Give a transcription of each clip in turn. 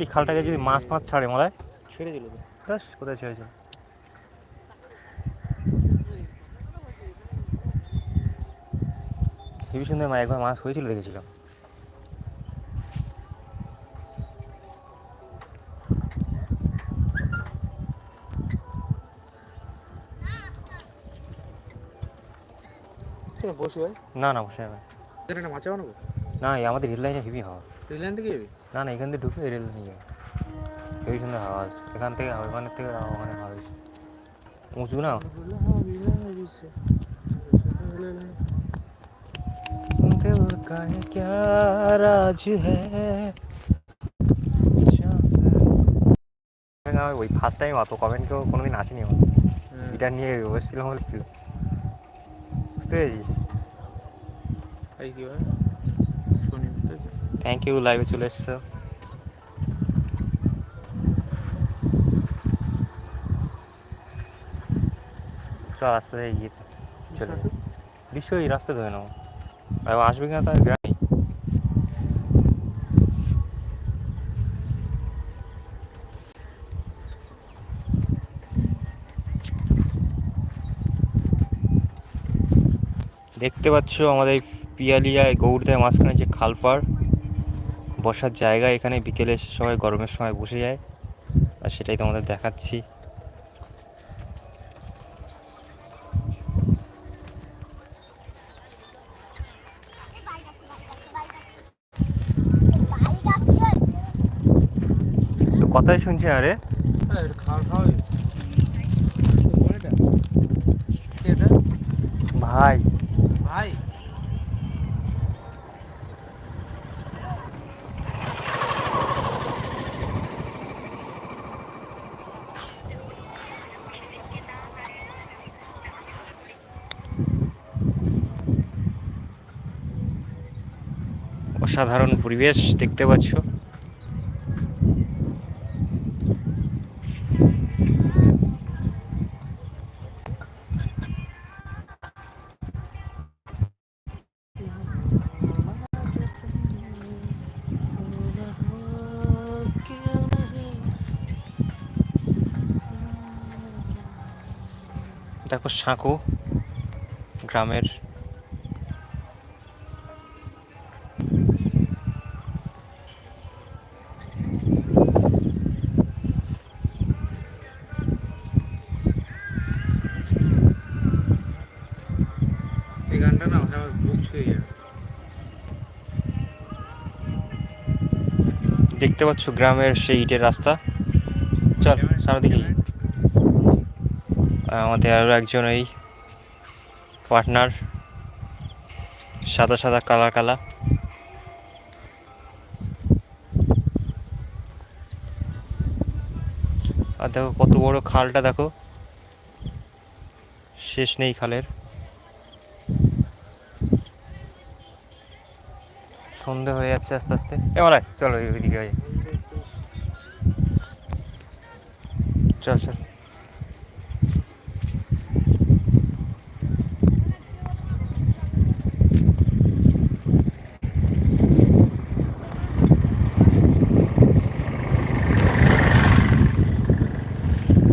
এই খালটাকে যদি মাছ মাছ ছাড়ে মনে ছেড়ে দিল ব্যাস কোথায় ছেড়েছে? হেবি সুন্দর মা একবার মাছ হয়েছিল দেখেছিলাম। বসি না না বসে যাবে মাছ বানাবো না এই আমাদের রেল লাইনে হেভি হাওয়া রেল থেকে যাবি না না এখান থেকে ঢুকে রেল নিয়ে যাবে হেভি সুন্দর হাওয়া আছে এখান থেকে ওখানের থেকে ওখানে হাওয়া আছে উঁচু না दिल का ये क्या राज है আমি ওই ফার্স্ট টাইম অত কমেন্ট কেউ কোনোদিন আসেনি আমার গিটার নিয়ে বসছিলাম বলেছিল বুঝতে পেরেছিস এই কি ভাই শুনি থ্যাংক ইউ লাইভে চলে এসছো। রাস্তা থেকে গিয়ে চলে। বিশ্ব এই রাস্তা ধরে নেব। আর আসবে কিনা তার গ্রামে দেখতে পাচ্ছ আমাদের পিয়ালিয়া গৌড়দের মাঝখানে যে খালপাড় বসার জায়গা এখানে বিকেলে সবাই গরমের সময় বসে যায়। আর সেটাই তোমাদের দেখাচ্ছি। কথাই শুনছি আরে এটা ভাই। ভাই। অসাধারণ পরিবেশ দেখতে পাচ্ছ। দেখো সাঁকো গ্রামের দেখতে পাচ্ছ গ্রামের সেই ইটের রাস্তা। চল, সামনের দিকে আমাদের আরও একজন এই পার্টনার সাদা সাদা, কালা কালা। আর দেখো কত বড় খালটা, দেখো। শেষ নেই খালের। সন্ধে হয়ে যাচ্ছে আস্তে আস্তে। এবার চলো ওইদিকে যাই। চল চল।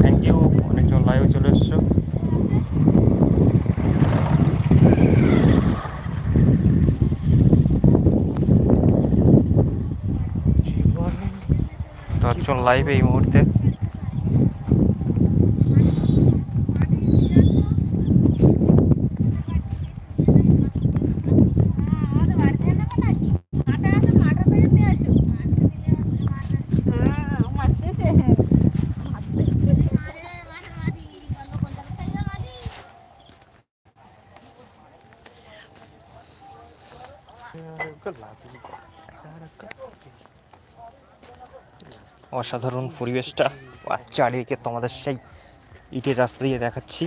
থ্যাংক ইউ অনেকজন লাইভে চলে এসছো। দশজন লাইভে এই মুহূর্তে। অসাধারণ পরিবেশটা। আর চারিদিকে তোমাদের সেই ইটের রাস্তা দিয়ে দেখাচ্ছি।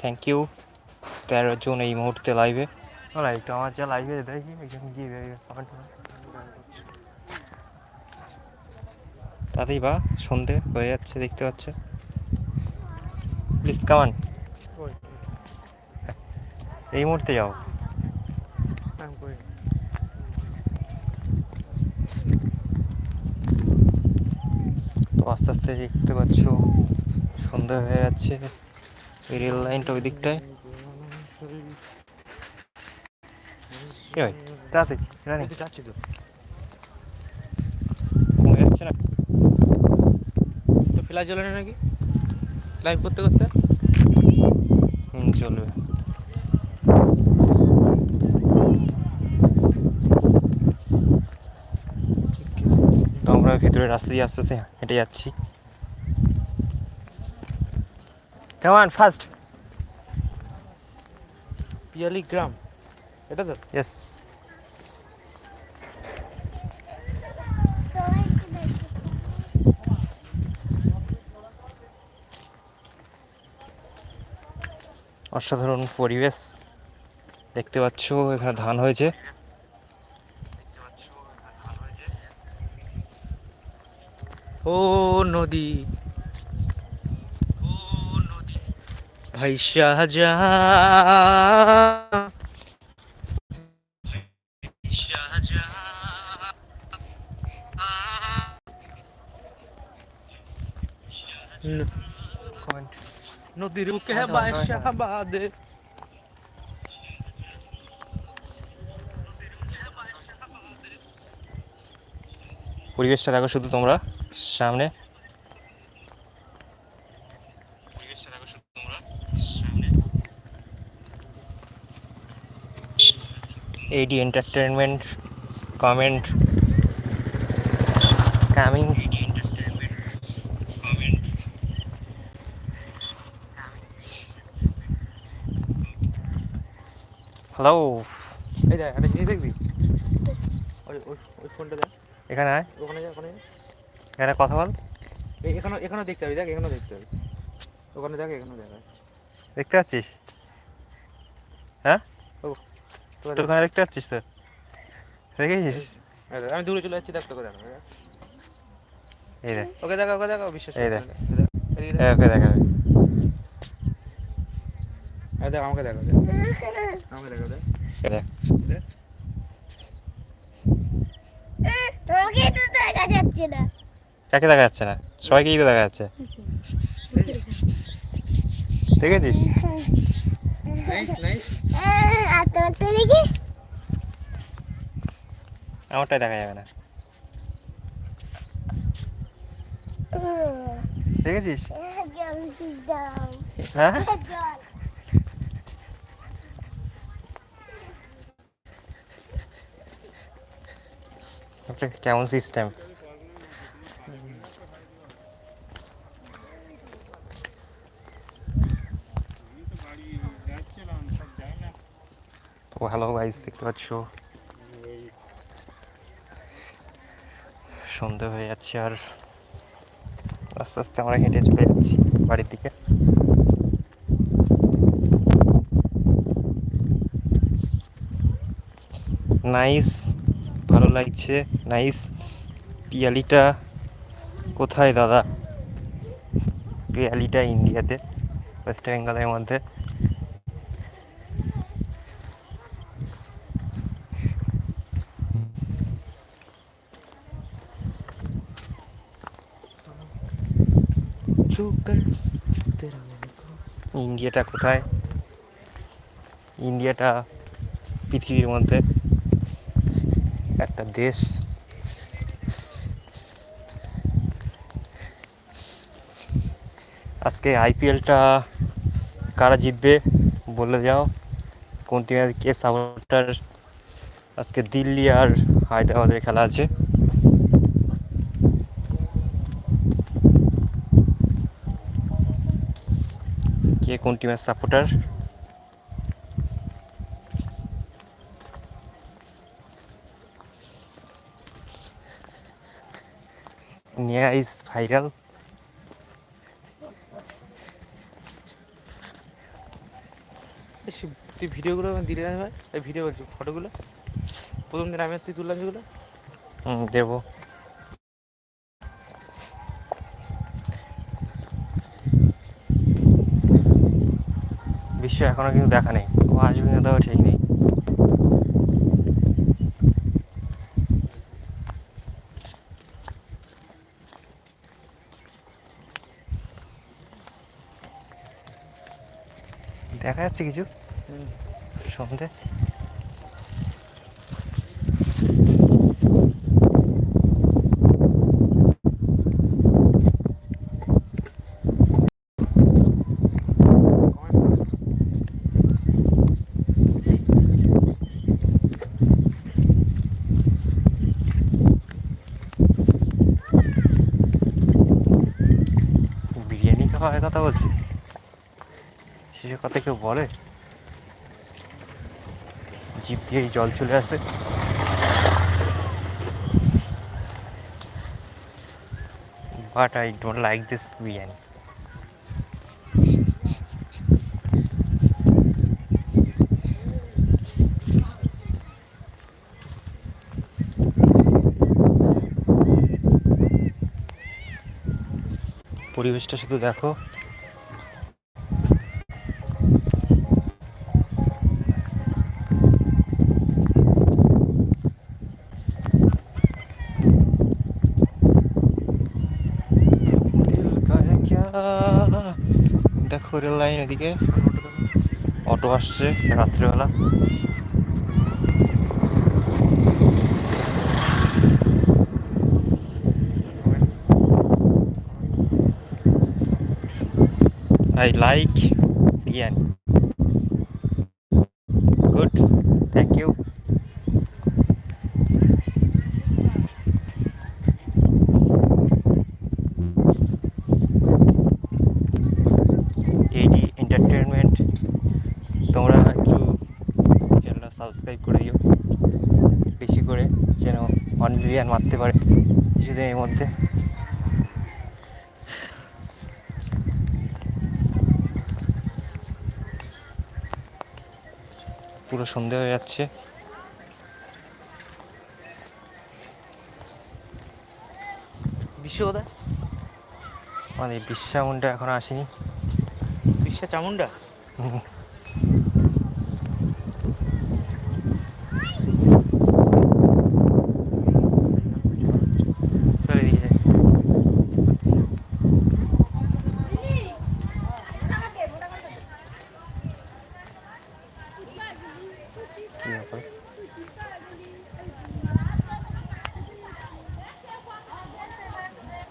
থ্যাংক ইউ তেরো জন এই মুহূর্তে লাইভে একটু আমার যা লাইভে দেখি এখানে গিয়ে কমেন্ট তাতেই বা সন্ধে হয়ে যাচ্ছে দেখতে পাচ্ছ। প্লিজ কামান এই মুহূর্তে যাও আমি করি আস্তে আস্তে দেখতে পাচ্ছ সন্ধ্যা হয়ে যাচ্ছে এই রেল লাইনটা ওই দিকটায়। কমে যাচ্ছে না? তো ফেলা চলে না নাকি? লাইভ করতে করতে? হুম চলবে তো আমরা ভিতরে রাস্তা দিয়ে আস্তে আস্তে হেঁটে যাচ্ছি। কেমন ফার্স্ট পিয়ালি গ্রাম। এটা তো? ইয়েস অসাধারণ পরিবেশ। দেখতে পাচ্ছ এখানে ধান হয়েছে। ও নদী। ও নদী ভাই কমেন্ট নদীর বুকে comment, পরিবেশটা দেখো শুধু তোমরা। সামনে। AD entertainment comment coming hello এই দেখ একটা জিনিস দেখবি? ওই ওই ফোনটা দেখ। এখানে আয়। ওখানে ওখানে। এখানে কথা বল। এই এখানে এখানেও দেখতে হবে দেখ এখানেও দেখতে হবে। ওখানে দেখ এখানেও দেখ দেখতে পাচ্ছিস? হ্যাঁ? তোরা তো ওখানে দেখতে পাচ্ছিস তো? দেখেছিস? আমি দূরে চলে যাচ্ছি দেখ তোকে দেখ। এই দেখ। ওকে দেখা ওকে দেখা বিশ্বাস এই দেখ। এই দেখ, দেখ। ওকে আমাকে দেখা দেখ। আমাকে দেখা দেখ। এই দেখ। তোকে তো দেখা যাচ্ছে না। কাকে দেখা যাচ্ছে না? সবাইকেই তো দেখা যাচ্ছে। দেখেছিস? আমারটাই দেখা যাবে না। দেখেছিস? হ্যাঁ? কেমন সিস্টেম তো হ্যালো গাইস, দেখতে পাচ্ছ? সন্ধে হয়ে যাচ্ছে আর আস্তে আস্তে আমরা হেঁটে চলে যাচ্ছি বাড়ির দিকে। নাইস, ভালো লাগছে। নাইস, পিয়ালিটা কোথায় দাদা? পিয়ালিটা ইন্ডিয়াতে, ওয়েস্ট বেঙ্গলের মধ্যে। ইন্ডিয়াটা কোথায়? ইন্ডিয়াটা পৃথিবীর মধ্যে একটা দেশ। আজকে আইপিএলটা কারা জিতবে বলে যাও? কোন টিমের কে সাপোর্টার আজকে দিল্লি আর হায়দ্রাবাদের খেলা আছে। কে কোন টিমের সাপোর্টার নিয়া ইজ ভাইরাল তুই ভিডিওগুলো দিলে না ভাই? ভিডিও বলছি ফটোগুলো প্রথম দিন আমি তুই তুললাম হুম দেবো। দৃশ্য এখনও কিন্তু দেখা নেই। ও আসবে না তাও ঠিক নেই। দেখা যাচ্ছে কিছু? সন্ধে বিরিয়ানি কথা বলছিস? সে কথা কেউ বলে? জিপ দিয়েই জল চলে আসে। But I don't like this biryani. পরিবেশটা শুধু দেখো। দেখো রেল লাইন এদিকে। অটো আসছে রাত্রিবেলা। I like biryani. পুরো সন্ধে হয়ে যাচ্ছে। বিশ্ব কোথায়? আমাদের বিশ্বামুন্ডা এখনও আসেনি। বিশ্বা চামুন্ডা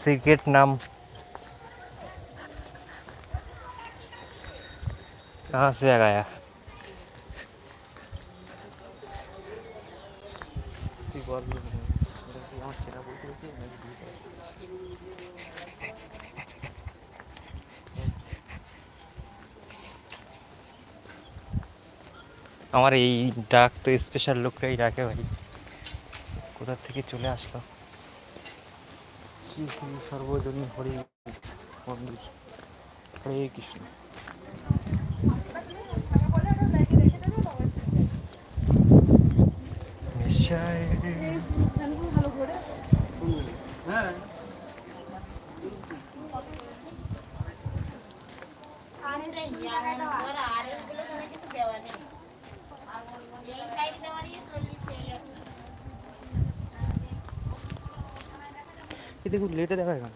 सिगरेट नाम कहाँ से आ गया তুই বল এটা কি আমার চেনা বলতে কি নাকি বিয়ে করা? আমার এই ডাক তো স্পেশাল লোকরাই ডাকে ভাই কোথা থেকে চলে আসলো শ্রী শ্রী সর্বজনী হরি মন্দির। হরে কৃষ্ণ। এ দেখুন লেটে দেখা কেন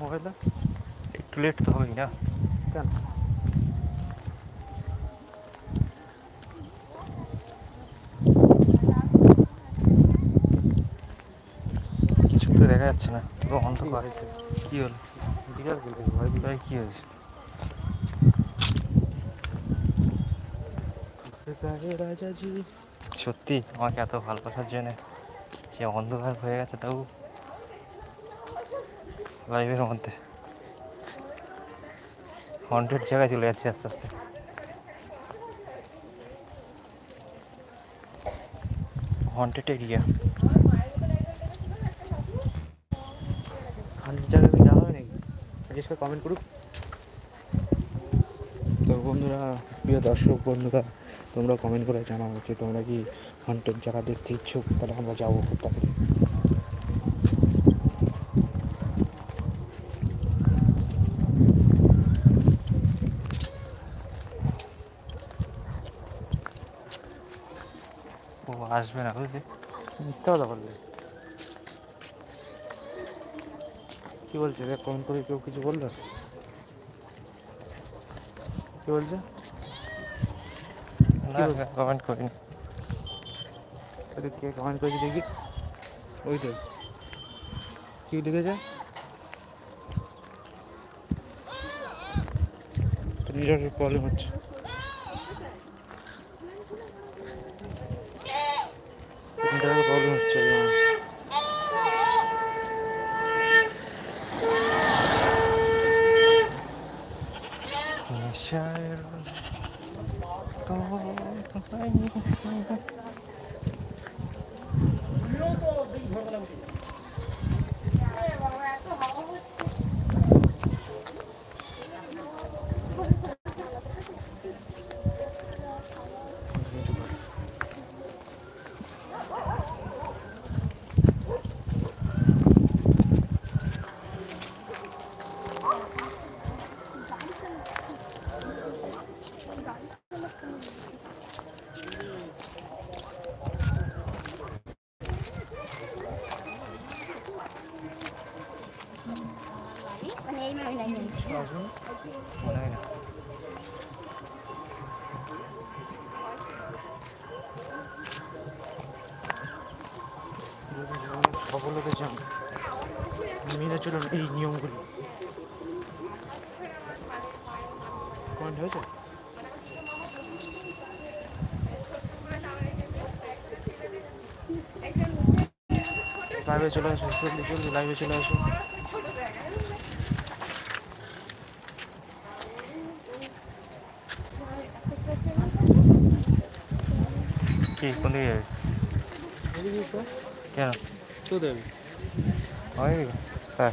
মোবাইলটা? একটু লেট তো হবেই না। কেন? কিছু তো দেখা যাচ্ছে না। পুরো অন্ধকার। কি হলো? বিরাট ভয় ভাই কি হয়েছে? বিরাট সত্যি? আমাকে এত ভালোবাসার জন্য সে অন্ধকার হয়ে গেছে, তাও লাইভের মধ্যে। হন্ড্রেড জায়গায় চলে যাচ্ছে আস্তে আস্তে। হন্টেড এরিয়া হান্ড্রেড জায়গায় যাওয়া হবে নাকি জিজ্ঞেস করে কমেন্ট করুক। তো বন্ধুরা, প্রিয় দর্শক, বন্ধুরা তোমরা কমেন্ট করে জানাও যে তোমরা কি হন্টেড জায়গা দেখতে ইচ্ছুক, তাহলে আমরা যাব তাহলে। আসবে না বুঝলি? মিথ্যা কথা বললে? কি বলছে কমেন্ট করে কেউ কিছু বলল? কি বলছে? কমেন্ট করিনি। কে কমেন্ট করেছি দেখি? ওই তো। কি লিখেছে? নেটওয়ার্কের প্রবলেম হচ্ছে। নেটওয়ার্কের প্রবলেম হচ্ছে আমার। নেশায় মানে এই মানে নাই মনে হয় না সফলতা চান মেনে চলুন এই নিয়মগুলি পয়েন্ট হয়েছে লাইভে চলে আসো জলদি জলদি লাইভে চলে আসো কি কোন দিকে যাবি কেন তো দেবে হয় তাই